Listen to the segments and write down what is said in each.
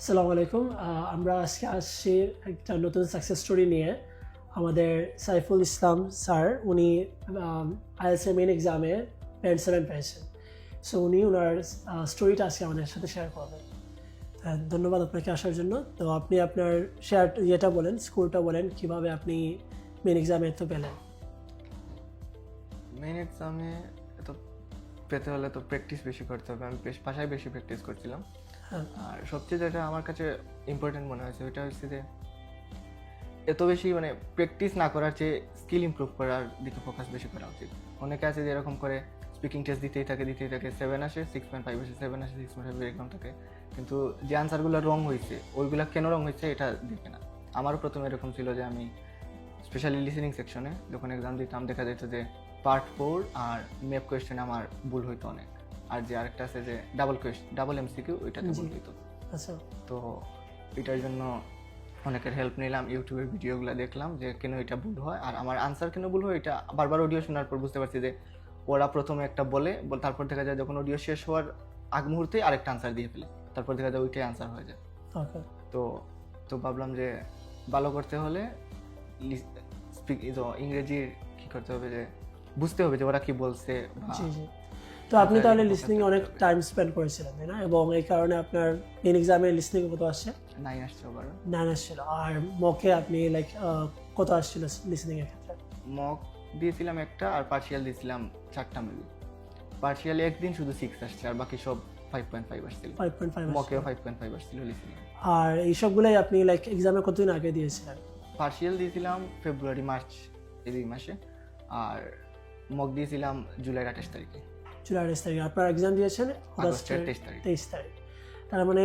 আসসালামু আলাইকুম। আমরা আজকে আসছি একটা নতুন সাকসেস স্টোরি নিয়ে। আমাদের সাইফুল ইসলাম স্যার, উনি আইএলসি মেন এক্সামে প্যান্ট সেভেন পেয়েছেন সো উনি ওনার স্টোরিটা আজকে আমাদের সাথে শেয়ার করবেন। ধন্যবাদ আপনাকে আসার জন্য। তো আপনি আপনার শেয়ার ইয়েটা বলেন স্কুলটা বলেন, কীভাবে আপনি মেন এক্সামে তো পেলেন? মেইন এক্সামে তো পেতে হলে তো প্র্যাকটিস বেশি করতে হবে। আমি বেশ বাসায় বেশি প্র্যাকটিস করছিলাম। আর সবচেয়ে যেটা আমার কাছে ইম্পর্টেন্ট মনে হয়েছে, ওইটা হচ্ছে যে এত বেশি মানে প্র্যাকটিস না করার চেয়ে স্কিল ইমপ্রুভ করার দিকে ফোকাস বেশি করা উচিত। অনেকে আছে যে এরকম করে স্পিকিং টেস্ট দিতেই থাকে দিতেই থাকে সেভেন আসে সিক্স পয়েন্ট ফাইভ আসে সেভেন আসে সিক্স পয়েন্ট ফাইভ এরকম থাকে। কিন্তু যে আনসারগুলো রং হয়েছে, ওইগুলো কেন রং হয়েছে এটা দেখে না। আমারও প্রথমে এরকম ছিল যে আমি স্পেশালি লিসেনিং সেকশনে যখন এক্সাম দিতাম, দেখা যেত যে পার্ট ফোর আর ম্যাপ কোয়েশ্চেন আমার ভুল হইতো অনেক। আর যে আরেকটা আছে যে ডাবল কোয়েশ্চেন ডাবল এমসিকিউ ওইটাতে জি। হইতো আচ্ছা। তো এটার জন্য অনেকের হেল্প নিলাম ইউটিউবের ভিডিওগুলো দেখলাম যে কেন এটা ভুল হয় আর আমার আনসার কেন ভুল হয় এটা বারবার অডিও শোনার পর বুঝতে পারছি যে ওরা প্রথমে একটা বলে বল- তারপর দেখা যায় যখন অডিও শেষ হওয়ার আগ মুহূর্তে আরেকটা আনসার দিয়ে ফেলে তারপর দেখা যায় ওইটাই আনসার হয়ে যায়। ওকে তো তো ভাবলাম যে ভালো করতে হলে স্পিক ইংরেজির কি করতে হবে যে বুঝতে হবে যে ওরা কি বলছে বা জি জি। তো আপনি তাহলে লিসনিং অনেক টাইম স্পেন্ড করেছিলেন তাই না? এবং এই কারণে আপনার মেন এক্সামে লিসনিং কত আসছে? নাইন আসছে ওবার নাইন আসছিল। আর মকে আপনি লাইক কত আসছিল লিসনিং এর ক্ষেত্রে? মক দিয়েছিলাম একটা আর পার্সিয়াল দিয়েছিলাম চারটা মেবি পার্সিয়ালে একদিন শুধু সিক্স আসছে আর বাকি সব ফাইভ পয়েন্ট ফাইভ আসছিল। ফাইভ পয়েন্ট ফাইভ মকেও ফাইভ পয়েন্ট ফাইভ আসছিল লিসনিং আর এই সবগুলোই আপনি লাইক এক্সামে কতদিন আগে দিয়েছিলেন? পার্সিয়াল দিয়েছিলাম ফেব্রুয়ারি মার্চ এই দুই মাসে। আর মক দিয়েছিলাম জুলাইয়ের আঠাশ তারিখে। জুলাই আঠাশ তারিখে। আপনার এক্সাম দিয়েছেন আগস্টের তেইশ তারিখ। তার মানে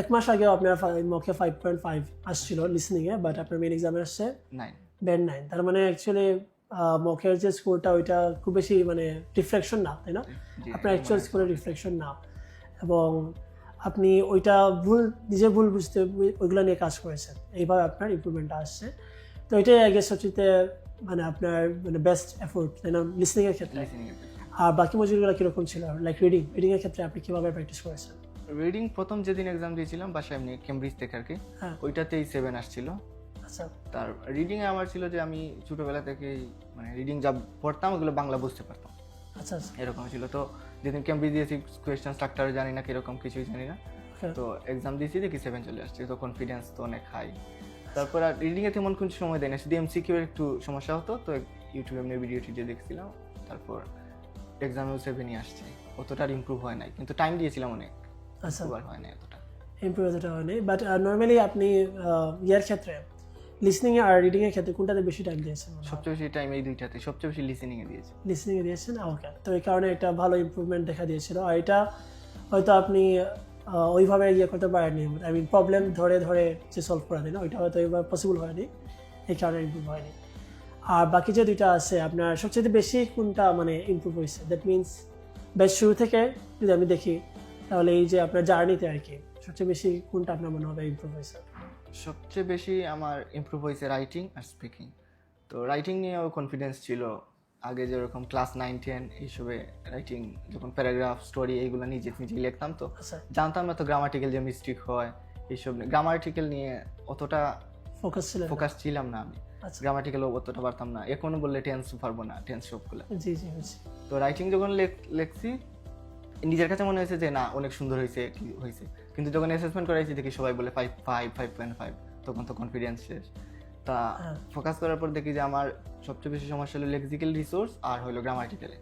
এক মাস আগে আপনার মকে ফাইভ পয়েন্ট ফাইভ আসছিল লিসনিংয়ে বাট আপনার মেন এক্সামে আসছে ব্যান্ড নাইন তার মানে অ্যাকচুয়ালি মকের যে স্কোরটা ওইটা খুব বেশি মানে রিফ্লেকশন না তাই না? আপনার অ্যাকচুয়াল স্কুলের রিফ্লেকশন না। এবং আপনি ওইটা ভুল নিজে ভুল বুঝতে ওইগুলো নিয়ে কাজ করেছেন। এইভাবে আপনার ইম্প্রুভমেন্টটা আসছে। তো এটাই আগে সবচেয়ে মানে আপনার মানে বেস্ট এফোর্ট তাই না? লিসনিংয়ের ক্ষেত্রে। আর বাকি মজুরিগুলো কীরকম ছিল? লাইক রিডিং রিডিংয়ের ক্ষেত্রে আপনি কীভাবে প্র্যাকটিস করেছেন? রিডিং প্রথম যেদিন এক্সাম দিয়েছিলাম বাসায় এমনি কেমব্রিজ থেকে আর কি হ্যাঁ। ওইটাতেই সেভেন আসছিল। আচ্ছা। তার রিডিংয়ে আমার ছিল যে আমি ছোটোবেলা থেকেই মানে রিডিং যা পড়তাম ওগুলো বাংলা বুঝতে পারতাম। আচ্ছা আচ্ছা। এরকম ছিল। তো যেদিন কেমব্রিজ দিয়েছি কোয়েশ্চেন স্ট্রাকচার জানি না কীরকম কিছুই জানি না। তো এক্সাম দিয়েছি দেখি সেভেন চলে আসছে তো কনফিডেন্স তো অনেক হাই তারপর আর রিডিংয়ে তেমন কোনো সময় দেয় না শুধু এমসিকিউ একটু সমস্যা হতো তো ইউটিউবে এমনি ভিডিও টিডিও দেখছিলাম। তারপর এক্সামেও সেভেনই আসছে। অতটা ইমপ্রুভ হয় নাই। কিন্তু টাইম দিয়েছিলাম অনেক। আচ্ছা। ইমপ্রুভ হয় নাই এতটা ইম্প্রুভ এতটা হয়নি বাট নর্মালি আপনি ইয়ার ক্ষেত্রে লিসনিং আর রিডিং এর ক্ষেত্রে কোনটাতে বেশি টাইম দিয়েছেন? সবচেয়ে বেশি টাইম এই দুইটাতে। সবচেয়ে বেশি লিসেনিংয়ে দিয়েছি। লিসনিং এ দিয়েছেন? ওকে তো এই কারণে একটা ভালো ইমপ্রুভমেন্ট দেখা দিয়েছিল। আর এটা হয়তো আপনি ওইভাবে ইয়ে করতে পারেননি। আই মিন প্রবলেম ধরে ধরে যে সলভ করা যায় না ওইটা হয়তো এইভাবে পসিবল হয়নি। এই কারণে ইমপ্রুভ হয়নি। আর বাকি যে দুইটা আছে আপনার সবচেয়ে বেশি কোনটা মানে ইমপ্রুভ হয়েছে? দ্যাট মিনস বেশ শুরু থেকে যদি আমি দেখি তাহলে এই যে আপনার জার্নিতে আর কি সবচেয়ে বেশি কোনটা আপনার মনে হবে ইমপ্রুভ হয়েছে? সবচেয়ে বেশি আমার ইমপ্রুভ হয়েছে রাইটিং আর স্পিকিং তো রাইটিং নিয়েও কনফিডেন্স ছিল। আগে যেরকম ক্লাস নাইন টেন এইসবে রাইটিং যখন প্যারাগ্রাফ স্টোরি এইগুলো নিজে নিজেই লিখতাম তো আচ্ছা। জানতাম না তো গ্রামাটিক্যাল যে মিস্টেক হয় এইসব গ্রামাটিক্যাল নিয়ে অতটা ফোকাস ছিল ফোকাস ছিলাম না আমি। গ্রামাটিক্যাল অতটা পারতাম না। এখনও বললে টেন্স পারব না টেন্স সবগুলো জি জি তো রাইটিং যখন লেখ- লেখছি নিজের কাছে মনে হয়েছে যে না অনেক সুন্দর হয়েছে কি হয়েছে? কিন্তু যখন অ্যাসেসমেন্ট করাইছি দেখি সবাই বলে five five five point five তখন তো কনফিডেন্স শেষ। তা হ্যাঁ। ফোকাস করার পর দেখি যে আমার সবচেয়ে বেশি সমস্যা হলো লেক্সিক্যাল রিসোর্স আর হলো গ্রামাটিক্যালে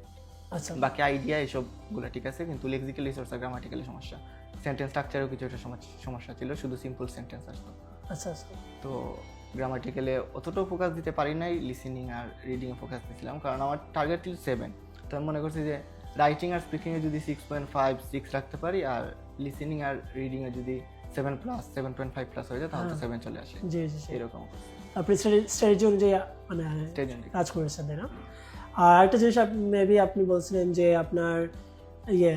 আচ্ছা। বাকি আইডিয়া এসবগুলো ঠিক আছে কিন্তু লেক্সিক্যাল রিসোর্স আর গ্রামাটিক্যালে সমস্যা। সেন্টেন্স স্ট্রাকচারেও কিছু একটা সমস্যা ছিল শুধু সিম্পল সেন্টেন্স আসতো। আচ্ছা আচ্ছা। তো গ্রামাটিক্যালে অতটাও ফোকাস দিতে পারি নাই লিসেনিং আর রিডিংয়ে ফোকাস দিয়েছিলাম কারণ আমার টার্গেট ছিল সেভেন তো আমি মনে করছি যে রাইটিং আর স্পিকিংয়ে যদি সিক্স পয়েন্ট ফাইভ সিক্স রাখতে পারি আর লিসেনিং আর রিডিংয়ে যদি seven plus seven point five plus হয়ে যায় তাহলে হ্যাঁ। সেভেন চলে আসে। জি জি জি। এরকম আপনি স্ট্র্যাটেজি অনুযায়ী মানে কাজ করেছেন তাই না? আর একটা জিনিস মেবি আপনি বলছিলেন যে আপনার ইয়ে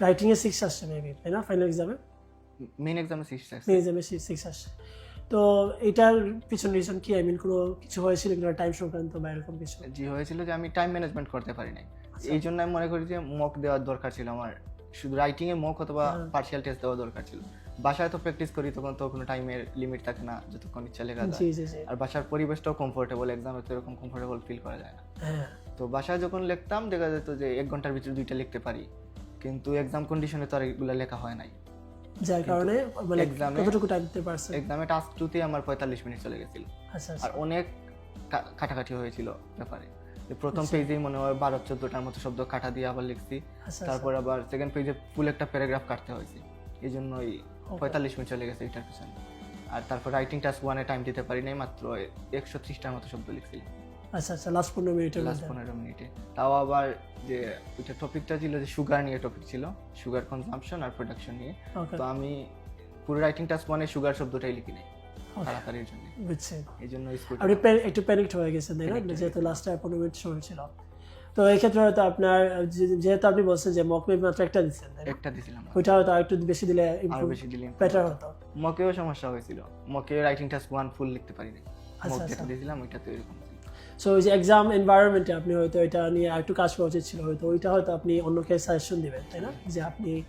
রাইটিং এ সিক্স আসছে মেবি তাই না? ফাইনাল এক্সামে মেন এক্সামে সিক্স আসছে। মেন এক্সামে সিক্স আসছে। তো এটার পিছনে রিজন কি? আই মিন কোনো কিছু হয়েছিল কিনা? টাইম সংক্রান্ত বা এরকম কিছু? জি হয়েছিল যে আমি টাইম ম্যানেজমেন্ট করতে পারি নাই। আচ্ছা। এই জন্য আমি মনে করি যে মক দেওয়ার দরকার ছিল আমার। শুধু রাইটিংয়ে মক অথবা। পার্সিয়াল টেস্ট দেওয়া দরকার ছিল। বাসায় তো প্র্যাকটিস করি তখন তো কোনো টাইমের লিমিট থাকে না যতক্ষণ ইচ্ছা লেখা যায়। জি জি জি। আর বাসার পরিবেশটাও কমফোর্টেবল এক্সামে তো এরকম কমফোর্টেবল ফিল করা যায় না। হ্যাঁ। তো বাসায় যখন লিখতাম দেখা যেত যে এক ঘণ্টার ভিতরে দুইটা লিখতে পারি। কিন্তু এক্সাম কন্ডিশনে তো আর এগুলো লেখা হয় নাই। যার কারণে মানে কতটুকু টাইম দিতে পারছেন এক্সামে টাস্ক টুতে আমার পঁয়তাল্লিশ মিনিট চলে গেছিল। আচ্ছা আর আচ্ছা অনেক কাটাকাটি হয়েছিল ব্যাপারে। প্রথম পেজেই মনে হয় বারো চোদ্দটার মতো শব্দ কাটা দিয়ে আবার লিখছি। আচ্ছা তারপর আবার সেকেন্ড পেজে ফুল একটা প্যারাগ্রাফ কাটতে হয়েছে। এই জন্যই পঁয়তাল্লিশ মিনিট চলে গেছে এটার পিছনে। আর তারপর রাইটিং টাস্ক ওয়ানে টাইম দিতে পারি নাই মাত্র একশো ত্রিশটার মতো শব্দ লিখছিলাম আচ্ছা আচ্ছা লাস্ট পনেরো মিনিটের লাস্ট পনেরো মিনিটে তাও আবার যে ওইটা টপিকটা ছিল যে সুগার নিয়ে টপিক ছিল সুগার কনজাম্পশন আর প্রোডাকশন নিয়ে। তো আমি পুরো রাইটিং টাস্ক ওয়ানে সুগার শব্দটাই লিখি নাই তাড়াতাড়ির জন্য। বুঝছি। এই জন্য আপনি একটু হয়ে গেছেন তাই না? যেহেতু লাস্টে পনেরো মিনিট সময় ছিল। তো এই ক্ষেত্রে হয়তো আপনার যেহেতু আপনি বলছেন যে মক মেবি মাত্র একটা দিচ্ছেন একটা দিছিলাম। ওইটা হয়তো আরেকটু বেশি দিলে আরও বেশি দিলে বেটার হতো। মকেও সমস্যা হয়েছিল। মকে রাইটিং টাস্ক ওয়ান ফুল লিখতে পারিনি। আচ্ছা, মক আচ্ছা। যেটা দিয়েছিলাম এরকম। সো ওই যে এক্সাম এনভায়রনমেন্টে আপনি হয়তো এটা নিয়ে আরেকটু কাজ করা উচিত ছিল হয়তো। ওইটা হয়তো আপনি অন্যকে সাজেশন দিবেন তাই না? যে আপনি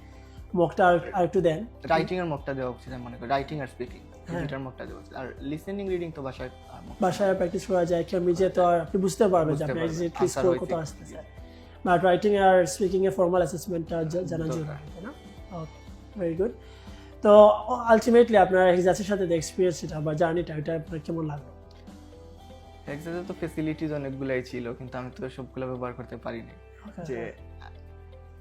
মকটা আর- আরেকটু দেন। রাইটিং এর মকটা দেওয়া উচিত মনে করি। রাইটিং আর স্পিকিং। দুইটার মকটা দেওয়া উচিত। আর লিসেনিং রিডিং তো বাসায় mock বাসায় প্র্যাকটিস করা যায়। যে তো আর আপনি বুঝতে পারবেন যে আপনি পারবেন, এক্স্যাক্টলি স্কোর কত কি। আসতেছে। বাট রাইটিং আর স্পিকিং এর ফর্মাল অ্যাসেসমেন্টটা জানা জরুরি তাই না? ওকে ভেরি গুড তো আলটিমেটলি আপনার এক্সাসের সাথে এক্সপিরিয়েন্স এটা বা জার্নিটা এটা আপনার কেমন লাগল? এক্সামে তো ফেসিলিটিস অনেকগুলাই ছিল কিন্তু আমি তো সবগুলো ব্যবহার করতে পারিনি। Okay, যে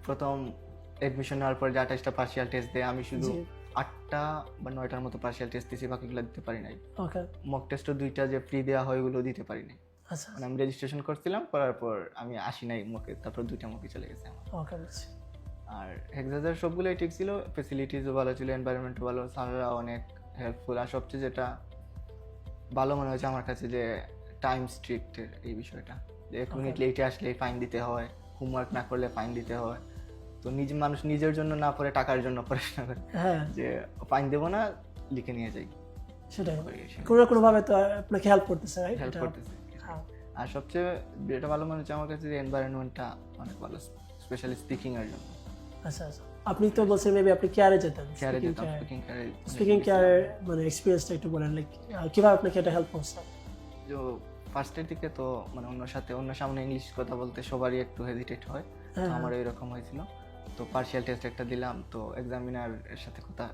প্রথম এডমিশন নেওয়ার পর যে আঠাশটা পার্সিয়াল টেস্ট দেয় আমি শুধু আটটা বা নয়টার মতো পার্সিয়াল টেস্ট দিয়েছি বাকিগুলো দিতে পারি নাই। মক টেস্টও দুইটা যে ফ্রি দেওয়া হয় ওগুলো দিতে পারি নাই। আচ্ছা মানে আমি রেজিস্ট্রেশন করছিলাম করার পর আমি আসি নাই মকে তারপর দুইটা মকে চলে গেছে আমার। আর হেক্সাজার সবগুলোই ঠিক ছিল ফেসিলিটিসও ভালো ছিল এনভায়রনমেন্টও ভালো স্যাররা অনেক হেল্পফুল আর সবচেয়ে যেটা ভালো মনে হয়েছে আমার কাছে যে টাইম স্ট্রিক্টের এই বিষয়টা। যে এক মিনিট লেটে আসলে ফাইন দিতে হয় হোমওয়ার্ক না করলে ফাইন দিতে হয়। তো নিজ মানুষ নিজের জন্য না পড়ে টাকার জন্য পড়াশোনা করে হ্যাঁ। যে ফাইন দেবো না লিখে নিয়ে যাই। সেটাই। কোনো না কোনোভাবে তো আপনাকে হেল্প করতেছে রাইট হেল্প করতেছে হ্যাঁ। আর সবচেয়ে যেটা ভালো মনে হচ্ছে আমার কাছে যে এনভায়রনমেন্টটা অনেক ভালো স্পেশালি স্পিকিং এর জন্য। আচ্ছা আচ্ছা। আপনি তো বলছেন মেবি আপনি কেয়ারে যেতেন কেয়ারে যেতাম স্পিকিং কেয়ারে স্পিকিং কেয়ারের মানে এক্সপিরিয়েন্সটা একটু বলেন লাইক কীভাবে আপনাকে এটা হেল্প করছে? যে ফার্স্টের দিকে তো মানে অন্য সাথে অন্য সামনে ইংলিশ কথা বলতে সবারই একটু হেজিটেট হয়। তো হ্যাঁ। আমারও এরকম হয়েছিল। তো পার্শিয়াল টেস্ট একটা দিলাম তো এক্সামিনার এর সাথে কথা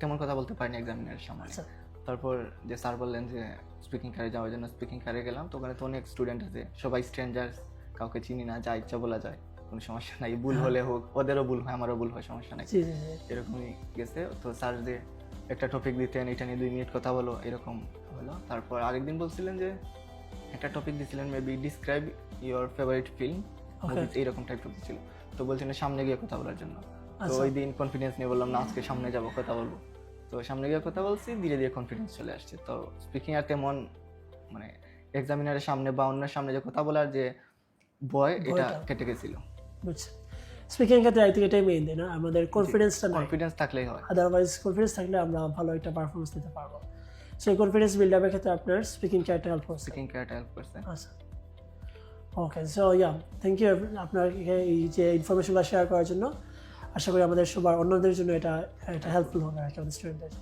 তেমন কথা বলতে পারিনি এক্সামিনারের সামনে। আচ্ছা। তারপর যে স্যার বললেন যে স্পিকিং কারে যাওয়ার জন্য স্পিকিং কারে গেলাম। তো ওখানে তো অনেক স্টুডেন্ট আছে সবাই স্ট্রেঞ্জার্স কাউকে চিনি না যা ইচ্ছা বলা যায় কোনো সমস্যা নাই। ভুল হলে হোক ওদেরও ভুল হয় আমারও ভুল হয় সমস্যা নাই। এরকমই গেছে। তো স্যার যে একটা টপিক দিতেন এটা নিয়ে দুই মিনিট কথা বলো এরকম হলো। তারপর আরেকদিন বলছিলেন যে একটা টপিক দিছিলেন maybe describe your favourite film. এইরকম টাইপ টপিক ছিল। তো বলছিলেন সামনে গিয়ে কথা বলার জন্য। তো আচ্ছা। ওই দিন কনফিডেন্স নিয়ে বললাম না আজকে সামনে যাব কথা বলব। তো সামনে গিয়ে কথা বলছি ধীরে ধীরে কনফিডেন্স চলে আসছে। তো স্পিকিং আর তেমন মানে এক্সামিনারের সামনে বা অন্যের সামনে যে কথা বলার যে ভয় এটা কেটে গেছিল। বুঝছি। স্পিকিং ক্ষেত্রে আই থিঙ্ক এটাই মেইন তাই না? আমাদের কনফিডেন্সটা কনফিডেন্স থাকলেই হয়। আদারওয়াইজ কনফিডেন্স থাকলে আমরা ভালো একটা পারফরমেন্স দিতে পারব। সেই কনফিডেন্স বিল্ড আপের ক্ষেত্রে আপনার স্পিকিং ক্যারেক্টার হেল্প করছে। স্পিকিং ক্যারেক্টার হেল্প করছে। আচ্ছা। Okay so yeah thank you আপনার এই যে ইনফরমেশনগুলো শেয়ার করার জন্য। আশা করি আমাদের সবার অন্যদের জন্য এটা এটা হেল্পফুল হবে আর কি আমাদের স্টুডেন্টদের